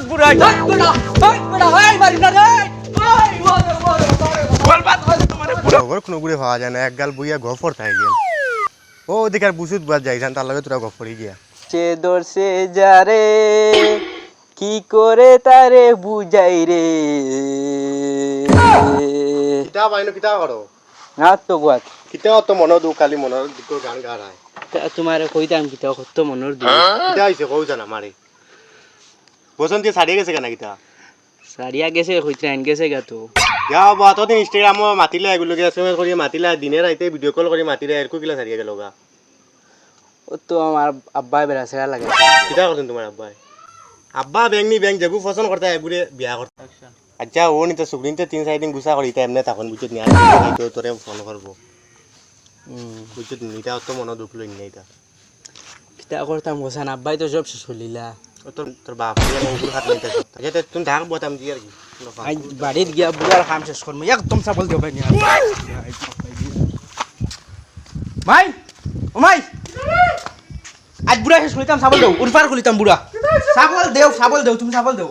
লিচত বুড়াই। মারি না হয়ে কোনো গুড়ে পাওয়া যায় না এক গাল বইয়া গফর থাকে গেল। ও ওদিকে বুঝুত বাদ যাইছান তার লগে তোরা গফরই গিয়া। সে দর্শে যারে কি করে তারে বুঝাই রে? কিতা বাইনো কিতা করো? না তো বাত কিতা তো মন দু কালি দিকৰ গান গায় তোমার কইতাম কি তো কত মনের দিন কিতা হৈছে কৌ জানা মাৰে। বসন্তি চাৰিয়ে গেছে কেনা কিতা সারিয়া গেছে কইতে আইন গেছে গা তো। দিয়া হ'ব তহঁতি ইনষ্টাগ্ৰামত মাতিলে এগুলোকে এছ এম এছ কৰি মাতিলে দিনে ৰাইতে ভিডিঅ' কল কৰি মাতিলে এৰকো কিলা চাৰিয়ে গেল গা। ও তো আমার আব্বাই বেড়া সেরা লাগে। কিতা করছেন তোমার আব্বাই? আব্বা ব্যাংক নি ব্যাংক যেগু পছন্দ করতে এগুড়ে বিয়া করতে আচ্ছা ও নিতে সুগ্রিনতে তিন চার দিন গুছা করি এমনি তখন বুঝত নিয়ে তো তোরে ফোন করব বুঝত নিটা অত মনে দুঃখ লই নিয়ে এটা কিতা করতাম গোসান আব্বাই তো সব শেষ হলিলা ও তোর তোর বাপ ওগুলো হাত নিতে আচ্ছা তুমি ঢাক বতাম দিয়ে আর কি আজ বাড়ির গিয়া বুড়ার কাম শেষ করব একদম চাবল দিও ভাই মাই ও মাই আজ বুড়া শেষ করিতাম চাবল দেও উরফার খুলিতাম বুড়া চাবল দেও চাবল দেও তুমি চাবল দেও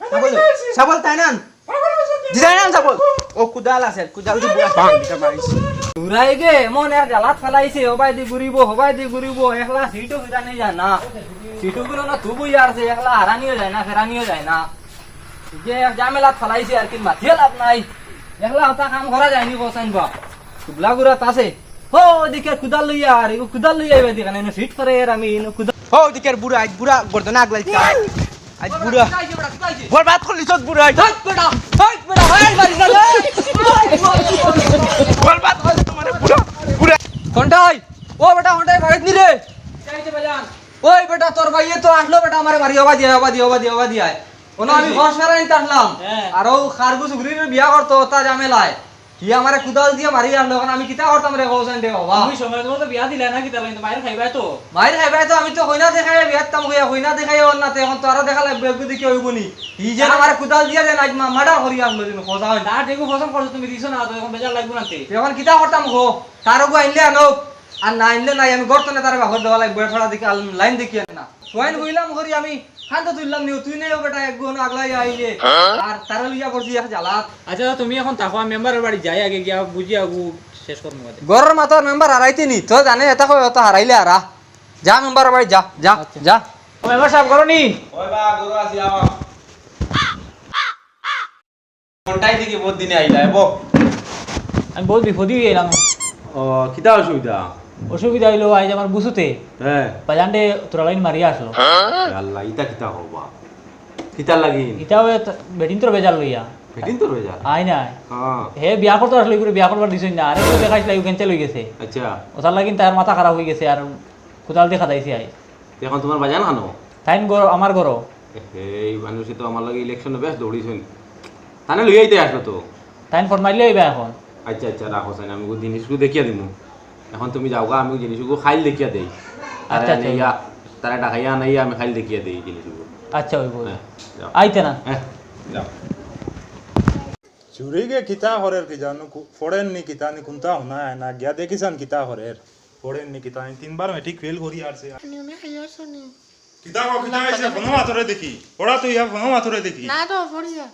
চাবল দেও চাবল তাই নান দিদাই নান চাবল ও কুদাল আছে কুদাল দি বুড়া বাং দিটা মারিস ঘুরাই গে মন এক জালাত ফেলাইছে হবাই দি ঘুরিব হবাই দি ঘুরিব একলা সিটও ফিরানি যায় না। সিটও গুলো না তবু ইয়ারছে একলা হারানিও যায় না ফেরানিও যায় না। যে এক জামেলাত ফেলাইছে আর কি মাথিয়ে লাভ নাই। একলা হতা কাম করা যায়নি বসাইন বা। কুবলা গুড়াত আছে। হো ওদিকে কুদাল লইয়া আর কুদাল লইয়া এবার দিকে সিট করে আমি কুদাল ও দিকের বুড়া বুড়া গর্দনা আগলাইতা আজ বুড়া। বরবাদ করলি সব বুড়া। ধর বেটা হেই বেটা হেই মারি না বরবাদ হয়ে তোমার বুড়া। বুড়া। হন্ডাই ও বেটা হন্ডাই ভাগত নি রে। ওই বেটা তোর ভাইয়ে তো আসলো বেটা আমারে মারি হবা দিয়া হবা দিয়া হবা দিয়া হবা দিয়া ওনা আমি ঘর সারা নিতে আসলাম। হ্যাঁ। আর ও খারগুস উগরির বিয়া করতো তা জামেলায় কি আমারে কুদাল দিয়ে মারি আনলো কারণ আমি কিতা করতাম রে কৌশন দে বাবা তুমি সময় তোমার তো বিয়া দিলা না কি তাহলে বাইরে খাইবাই তো। মাইর খাইবাই তো আমি তো হইনা দেখাই বিয়াত তাম হইয়া হইনা দেখাই ওর নাতে এখন তো আরও দেখা লাগবে একটু দেখি হইব নি? ই যে আমার কুদাল দিয়া দেন আজ মাডা করি আসলো তুমি খোঁজা হইনা তার টেকু পছন্দ করছ তুমি দিছো না তো এখন বেজার লাগবে না তে। এখন কিতা করতাম গো তার গো আইনলে আনো। আর না আইনলে নাই আমি গর্তনে তার বাহর দেওয়া লাগবে ফড়া দেখি লাইন দেখি না। সোয়াইন হইলাম করি আমি। খান্ত তুললাম নিও তুই নেও বেটা এক গুণ আগলাই আইলে আর তার লিয়া পড়ছি জ্বালাত। আচ্ছা তুমি এখন তাকো মেম্বারের বাড়ি যাই আগে গিয়া বুঝি আগু শেষ করব গরর মাথার মেম্বার হারাইতে নি তো জানে এটা কই অত হারাইলে আরা যা মেম্বার বাড়ি যা যা যা। মেম্বার সাহেব করো নি? কোনটাই থেকে বহুত দিনে আইলা এব আমি বহুত বিপদই গেলাম ও কিতা অসুবিধা অসুবিধা হইল আজ আমার বুঝুতে। হ্যাঁ। বাজানডে তোরা লাইন মারিয়া আসলো আল্লাহ ইতা কিতা হবা কিতা লাগিন ইটাও বেটিন তোর বেজার লইয়া। ফিটিং তো রয়ে যা আই নাই। হ্যাঁ। হে বিয়া করতে আসলে করে বিয়া করবার দিছই না। আরে দেখাইছিল ইউ গেছে। আচ্ছা। ওটার লাগিন তার মাথা খারাপ হয়ে গেছে আর কোদাল দেখা যাইছে আই। এখন তোমার বাজান খানো তাইন গর আমার গর। এই মানুষে তো আমার লাগে ইলেকশনে বেশ দৌড়িছেন তানে লই আইতে আসলো তো? তাইন ফরমাইলে আইবা এখন। আচ্ছা আচ্ছা রাখো সাইন আমি জিনিসগুলো দেখিয়া দিমু। এখন তুমি যাও আমি জিনিসগুলো খাইল দেখিয়া দেই। আর। নেইয়া তারা ডাকাইয়া নাইয়া আমি খাইল দেখিয়া দেই জিনিসগুলো। আচ্ছা হইব হ্যাঁ আইতে না। হ্যাঁ চুরিগে কিতা হরের কি জানো? ফড়েন নি কিতা নি কুন্তা হনা না। গিয়া দেখিছান কিতা হরের। ফড়েন নি কিতা তিনবার মেট্রিক ফেল করি আসছে কিতা কো কিতা আইছে ফোনো মাথরে দেখি। পড়া তো ইয়া ফোনো মাথরে দেখি। না তো পড়িয়া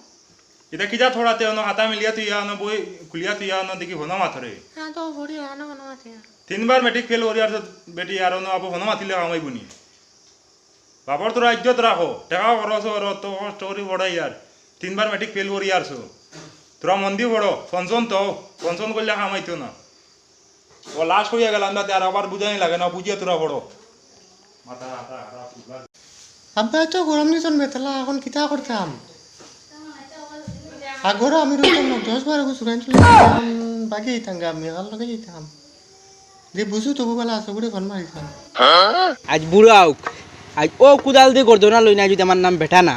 এটা কিতা থোড়াতে অন হাতা মিলিয়া তুই ইয়া অন বই খুলিয়া তুই ইয়া অন দেখি ফোনো মাথরে না তো পড়িয়া না কোনো মাথে তিনবার মেট্রিক ফেল করি আসছে বেটি আর অন আবো ফোনো মাতিলে কামাইব নি বাপর তোরা ইজ্জত রাখো টাকা খরচ কর তো কষ্ট করি পড়াই আর তিনবার মেট্রিক ফেল করি আসছো তোরা মন্দির বড় পঞ্চন তো পঞ্চন করলে কামাইতো না ও লাশ হইয়া গেলাম তাতে আর আবার বুঝাই লাগে না বুঝিয়ে তোরা বড় মাথা পুরা। আব্বা তো গরম নিতন বেতলা এখন কিতা করতাম আগরে আমি না দশ বারো বছর বাকি যেতাম গা আমি একার লগে যেতাম যে বুঝু তবু বেলা আছে বলে ঘন মারিতাম আজ বুড়া হোক আজ ও কুদাল দিয়ে গর্দনা লই না যদি আমার নাম বেটা না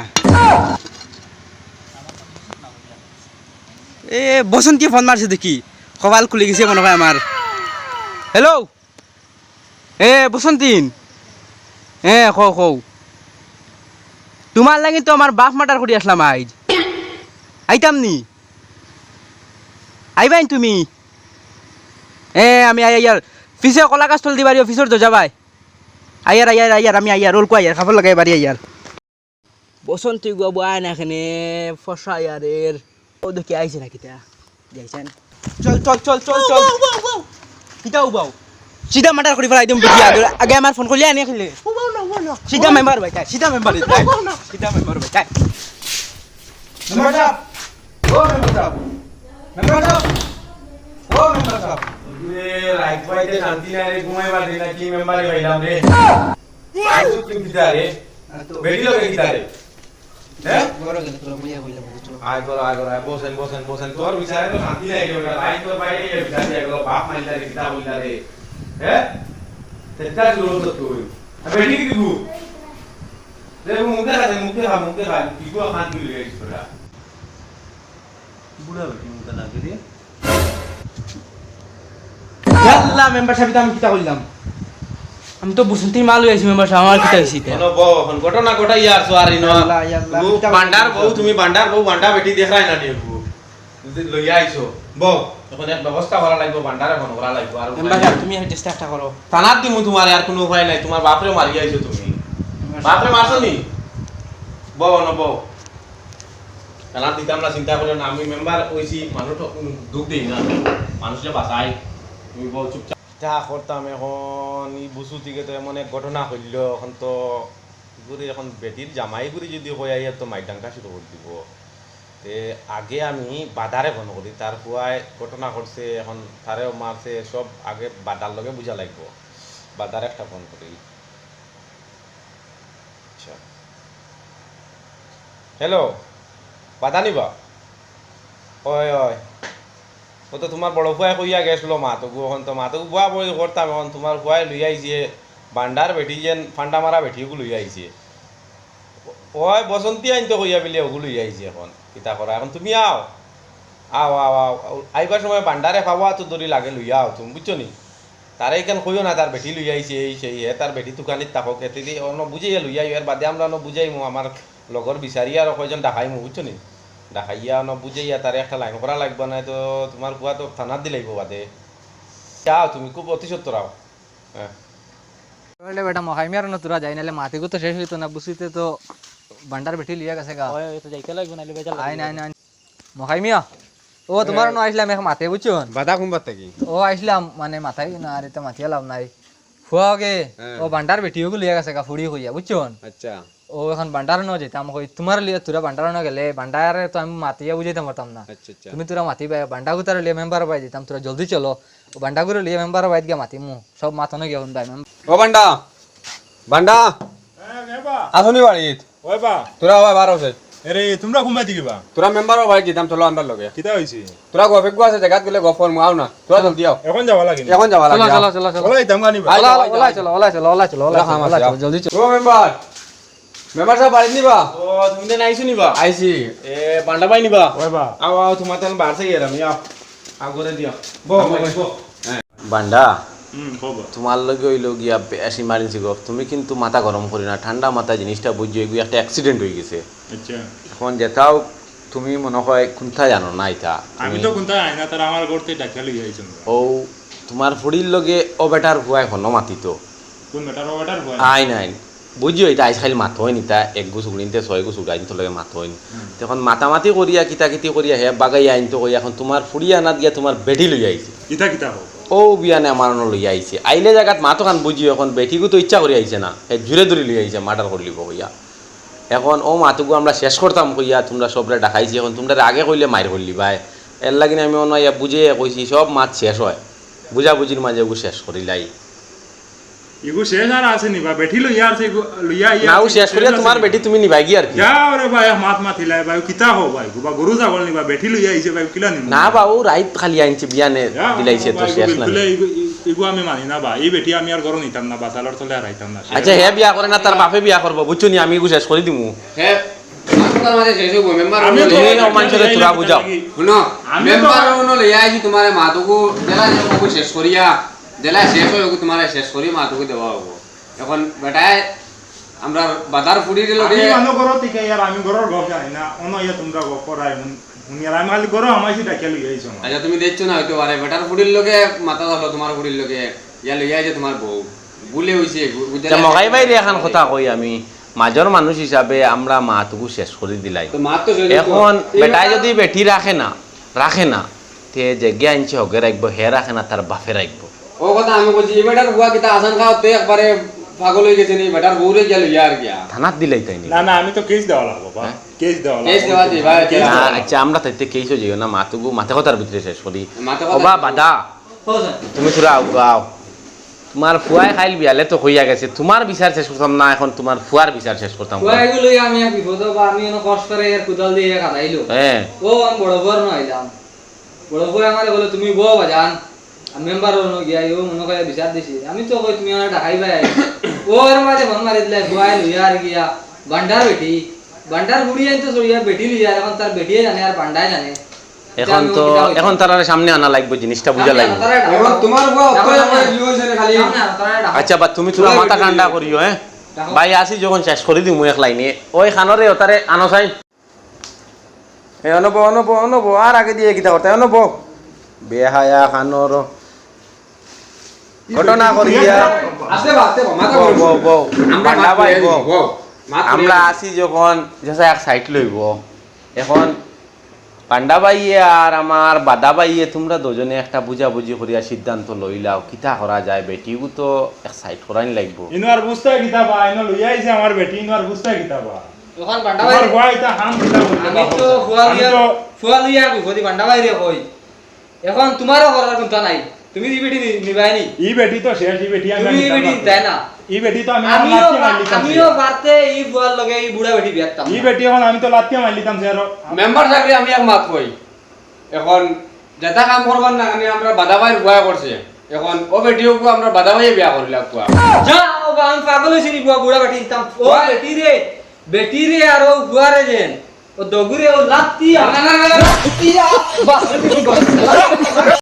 এ বসন্তী ফোন মারছে দেখি। কপাল খুলে গেছে মনে হয় আমার। হ্যালো এ বসন্তীন। এ কও কও। তোমার লাগি তো আমার বাপ মাটার করে আসলাম আজ। আইতাম নি আইবাইন তুমি এ আমি আই ইয়ার ফিসে কলা গাছ তল দিবারি অফিসর তো যাবাই আয়ার আয়ার আয়ার আমি আয়ার রোল কো আয়ার খাবার লাগাই বাড়ি আয়ার বসন্তী বাবু আয় না এখানে ফসা ইয়ারের ও দেখি আইছে না কিতা যাইছেন চল চল চল চল চল কিতা উবাও সিধা মার্ডার করে ফেলাই দিম বেটি আগে আগে আমার ফোন করলে আনিয়ে খেলে সিধা মেম্বার ভাই তাই সিধা মেম্বার তাই সিধা মেম্বার ভাই ও মেম্বার সাহেব। মেম্বার সাহেব। ও মেম্বার সাহেব। রাইট পাইতে শান্তি নাই রে দিন কি মেম্বারে হইলাম রে? তুমি কিতা রে। বেটি লগে কিতা রে। হ্যাঁ বড় গেলে তোরা বুঝা বইলা বুঝছ? আয় করো আয় করো বসেন বসেন বসেন। তোর বিচারে তো শান্তি নাই রে লাইন তোর বাইরে গিয়ে বিচার দিয়ে গেলো বাপ মাইলা রে কিতা বইলা রে। হ্যাঁ তেতা জুলো তো তুই আর কি তু রে মুখে খা মুখে কি খান ইসরা বুড়া বেটি মুখে না রে ইয়াল্লা মেম্বার সাহেব আমি কিতা করলাম আমি তো বসন্তীর মাল হয়ে মেম্বার সাহেব আমার কিতা কোন বউ এখন ঘটনা ঘটাই আর সোয়ারি ন ইয়াল্লা, বউ বান্ডার বউ তুমি বান্ডার বউ বান্ডা বেটি দেখাই না নিয়ে লইয়া আইছো। বউ এখন এক ব্যবস্থা করা লাগবে বান্ডার এখন করা লাগবে আর মেম্বার সাহেব তুমি চেষ্টা করো। থানাত দিমু তোমার আর কোনো উপায় নাই তোমার বাপরে মারি আইছো তুমি। বাপরে মারছো নি? বউ ন বউ থানাত দিতাম না চিন্তা করে আমি মেম্বার হইছি মানুষ দুঃখ দিই না। মানুষে বাঁচাই তুমি চুপচাপ। যা করতাম এখন ই বুসু থেকে তো এমন এক ঘটনা হইল, এখন তো গুড়ি এখন বেটির জামাই গুড়ি যদি হয়ে আইয়া তো মাইডাঙ্কা শুরু করে দিব। তে আগে আমি বাদারে ফোন করি, তার ফুয়ায় ঘটনা ঘটছে, এখন তারেও মারছে, সব আগে বাদার লগে বুঝা লাগবো। বাদার একটা ফোন করি। আচ্ছা। হ্যালো বাদা নিবা? হয় হয় ও তো তোমার বড় ফুয়াই কইয়া গেছিল মাতকু এখন তো মাতকু বুয়া বই করতাম এখন তোমার ফুয়াই লই আইছে বান্ডার বেটি যেন ফান্ডা মারা বেটিও লই আইছে ওই বসন্তী আইন তো কইয়া বলে ওগুলো লই আইছে এখন, কিতা করা এখন তুমি আও। আও আও আও। আইবার সময় বান্ডারে খাওয়া তো দড়ি লাগে লই আও তুমি বুঝছ নি? তারে এখান কইও না তার বেটি লই আইছে এই, সেই হে তার বেটি দোকানিত থাকক এতে দি অন্য বুঝাইয়া লই আই এর বাদে আমরা বুঝাইমু আমার লগর বিচারি আর কয়জন ডাকাইমু বুঝছ নি? ডাকাইয়া ন বুঝাইয়া তারে একটা লাইন করা লাগবে না তো তোমার কুয়া তো থানাত দি লাগবো বাদে। যাও তুমি খুব অতি সত্তর আও। হ্যাঁ বলে বেটা মহাই মিয়ার না তোরা যাই নালে মাটিগো তো শেষ হইতো না বুঝিতে তো ভান্ডার বেটি লিয়া গেছে গা। আইন আইন আইন মহাই মিয়া ও তোমার ন আইসলাম এক মাতে বুঝছ বাধা কুম্বার থাকি? ও আইসলাম মানে মাথায় না আর এটা মাথিয়া লাভ নাই। ফুয়া গে। ও ভান্ডার বেটিও লিয়া গেছে গা ফুড়ি হইয়া বুঝছ আচ্ছা। ও এখন ভান্ডার ন যেতাম কই তোমার লিয়ে তোরা ভান্ডার ন গেলে ভান্ডারে তো আমি মাতিয়া বুঝাইতে পারতাম না আচ্ছা আচ্ছা তুমি তোরা মাতি বাই বান্ডাগু তার লিয়ে মেম্বার বাই দিতাম তোরা জলদি চলো ও বান্ডাগুলো লিয়ে মেম্বার বাই গিয়া মাতিমু সব মাতনে গিয়া হুন বাই ও বান্ডা বান্ডা আসনি বাড়িত ওই বা তোরা হওয়া বার আছে এরে তোমরা ঘুমাই দিবা তোরা মেম্বার বাড়ি দিতাম চলো আন্দার লগে কিতা হইছে তোরা গফে গো আছে জায়গাত গেলে গফর মু আও না তোরা জলদি আও এখন যাবা লাগে এখন যাবা চলো লাগে চলো চলো চলো ওলাই দাম গানিবা ওলা ওলা চলো ওলা চলো ওলা চলো ওলা ওলা খাম চলো, চলো। জলদি চলো ও মেম্বার মেম্বার সাহেব বাড়ি নিবা? ও তুমি তো নাইছো নিবা? আইছি। এ বান্ডা পাই নিবা? ওই বা। আও আও তোমার তেন বার থেকে এলাম আও আও করে বো বো বান্ডা তোমার লগে হইল গিয়া বেশি মারিছি গপ তুমি কিন্তু মাথা গরম করি না ঠান্ডা মাথা জিনিসটা বুঝছ এগুলো একটা অ্যাক্সিডেন্ট হয়ে গেছে। আচ্ছা। এখন যেটাও তুমি মনে হয় কোনটা জানো না এটা? আমি তো কোনটা আইনা তারা আমার ঘরতে ডাক্তার লই ও তোমার ফুড়ির লগে ও বেটার ভুয়াই হন মাতিত? কোন বেটার বেটার ভয়? আইন আইন বুঝিও এটা আইস খালি মাথ হয় নি তা এক গুছ উড়িনতে ছয় গুছ উড়াইন তো লগে মাথ হয় নি। তখন মাতামাতি করিয়া কিতা কিতি করিয়া হে বাগাই আইন তো কই এখন তোমার ফুড়ি আনাত গিয়া তোমার বেটি লই আইছে কিতা কিতা ও বিয়ানে আমার লই আইছে আইলে জায়গাত মাতো খান বুঝিও এখন বেটিকু তো ইচ্ছা করে আইছে না। হে জুরে ধরে লই আইছে মার্ডার করলিব কইয়া। এখন ও মাতুকু আমরা শেষ করতাম কইয়া তোমরা সবরে ডাকাইছি এখন তোমরা আগে কইলে মাইর করলি ভাই এর লাগিনে আমি অন্য ইয়া বুঝে কইছি সব মাছ শেষ হয়। বুঝাবুঝির মাঝে শেষ করিলাই ইগু শেষ আর আছে নিবা বেঠি লইয়া আছে লইয়া ইয়া নাও শেষ করিয়া তোমার বেটি তুমি নিবাই গিয়ে আর কি যাও রে ভাই মাত মাতিলাই ভাই কিতা হো ভাই গুবা গরু ছাগল নিবা বেঠি লইয়া আইছে ভাই কিলা নিবা না বাবু রাইত খালি আনছে বিয়ানে দিলাইছে তো শেষ না ইগু- ইগু আমি মানি না বা এই বেটি আমি আর গরু নিতাম না বাসালর তলে আর আইতাম না আচ্ছা হে বিয়া করে না তার বাপে বিয়া করব বুঝছ নি আমি এগু শেষ করে দিমু হে আইছি শেষ করিয়া জেলা শেষ হয়ে তোমার শেষ করি মাতুকু দেওয়া হব। এখন বেটায় আমরা বাজার ফুড়ির লগে আমি মানুহ ঘর থেকে ইয়ার আমি ঘরের গপ জানি না। অন্য ইয়া তোমরা গপ করাই শুনিয়ার আমি খালি ঘর আমাইছি ডাকিয়া লইয়া আইছো আচ্ছা তুমি দেখছ না হইতে পারে বেটার ফুড়ির লগে মাথা ধরলো তোমার ফুড়ির লগে। ইয়া লইয়া আইছে তোমার বউ। বুলে হইছে আচ্ছা মগাই বাইরে এখন কথা কই আমি। মাজর মানুষ হিসাবে আমরা মাতকু শেষ করে দিলাই। এখন বেটায় যদি বেটি রাখে না রাখে না তে জেগে আনছে হগে রাখব হে রাখে না তার বাপে রাখব ও কথা আমি বলছি এই বেটার বুয়া কিতা আসান খাও তে একবারে পাগল হয়ে গেছে নি বেটার বউরে গেল ইয়ার গিয়া থানাত দিলাই তাই নি না আমি তো কেস দেওয়া লাগবো বা কেস দেওয়া কেস দেওয়া দিই, ভাই, না, দেওয়া। আচ্ছা আমরা তাইতে কেইছো যাইও না মাতুকু মাথা কথার ভিতরে শেষ করি ওবা বাদা তুমি তোরা আও তোমার ফুয়াই খাইল বিয়ালে তো হইয়া গেছে তোমার বিচার শেষ করতাম না এখন তোমার ফুয়ার বিচার শেষ করতাম আমি এক বিপদ বা আমি অনেক কষ্ট করে এর কুদাল দিয়ে কাটাইলো হ্যাঁ ও আমি বড় বড় নইলাম বড় বড় আমার বলে তুমি বউ বাজান মেম্বার হলো গিয়া ও মনে করে বিচার দিছি। আমি তো কই তুমি আমার ঢাকাই ভাই ও এর মাঝে মন মারি দিলে বুয়াই লইয়া আর গিয়া ভান্ডার বেটি ভান্ডার বুড়ি আইন তো সরিয়া বেটি লইয়া এখন তার বেটিয়ে জানে আর ভান্ডাই জানে। এখন তো এখন তার সামনে আনা লাগবে জিনিসটা বুঝা লাগবে। এখন তোমার খালি। আচ্ছা বা তুমি তোরা মাথা ঠান্ডা করিও হ্যাঁ? ভাই আসি যখন শেষ করে দিই এক লাইনে। ওই খানরে ওতারে আনো চাই। এ অনব অনব অনব আর আগে দিয়ে কিতা করতে অনব। বেহায়া খানর। ঘটনা বউ। আমরা। আসি যখন যেসা এক সাইড লইব এখন পান্ডা বাইয়ে আর আমার বাদা বাইয়ে তোমরা দুজনে একটা বুঝাবুঝি করিয়া সিদ্ধান্ত লইলাও কিতা করা যায় বেটিও তো এক সাইড করাইন লাগবো। ইনো আর বুঝতে কিতা বা ইনো লইয়া আইছে আমার বেটি ইনো আর বুঝতে কিতা বা। এখন ভান্ডা আমার বুয়া এটা হাম কিতা আমি তো ফুয়া লইয়া ফুয়া লইয়া বিপদি ভান্ডা বাইরে কই এখন তোমারও করার চিন্তা নাই? তুমি দি বেটি নিবাই নি ই বেটি তো শেষ ই বেটি আমি নিতাম বেটি তাই না? ই বেটি তো আমি লাত্তি মারলিতাম আমিও পারতে এই বুয়ার লগে এই বুড়া বেটি বিয়ারতাম ই বেটি এখন আমি তো লাত্তি মারলিতাম সে আরও। মেম্বার চাকরি আমি এক মাত কই এখন যেটা কাম করবার না আমি আমরা বাধা ভাই বুয়া করছে। এখন ও বেটিওকে আমরা বাধা ভাই বিয়া করিলাম কুয়া যা ও আমি পাগল হইছি নি বুয়া বুড়া বেটি তাম ও বেটি রে বেটি রে আর ও বুয়ারে যেন ও দগুরে ও লাত্তি না, না, না। লাত্তি বাহ